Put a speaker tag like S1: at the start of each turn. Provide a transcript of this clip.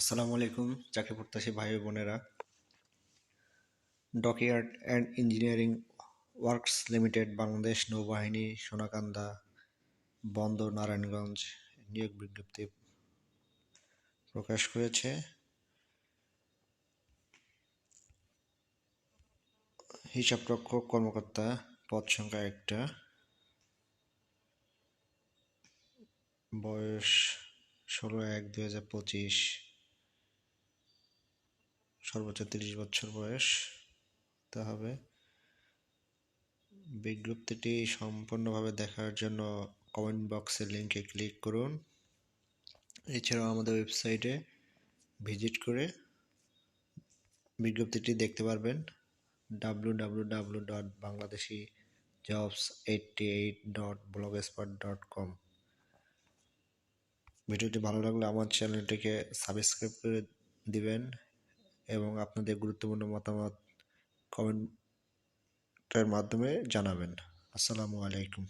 S1: আসসালামু আলাইকুম, চাকরি প্রত্যাশী ভাই বোনেরা। Dockyard and engineering works limited, Bangladesh নৌবাহিনী, সোনাকান্দা বন্দর, নারায়ণগঞ্জ, নিয়োগ বিজ্ঞপ্তি প্রকাশ করেছে। হিসাবরক্ষক কর্মকর্তা পদ সংখ্যা একটা। বয়স ষোলো এক দুই হাজার পঁচিশ। সর্বোচ্চ তিরিশ বছর বয়স। হতে হবে। বিজ্ঞপ্তিটি সম্পূর্ণভাবে দেখার জন্য কমেন্ট বক্সের লিঙ্কে ক্লিক করুন। এছাড়াও আমাদের ওয়েবসাইটে ভিজিট করে বিজ্ঞপ্তিটি দেখতে পারবেন। W W W dot Bangladeshi jobs eighty eight dot blog spot dot com ভিডিওটি ভালো লাগলে আমার চ্যানেলটিকে সাবস্ক্রাইব করে দিবেন। এবং আপনাদের গুরুত্বপূর্ণ মতামত কমেন্টের মাধ্যমে জানাবেন। আসসালামু আলাইকুম।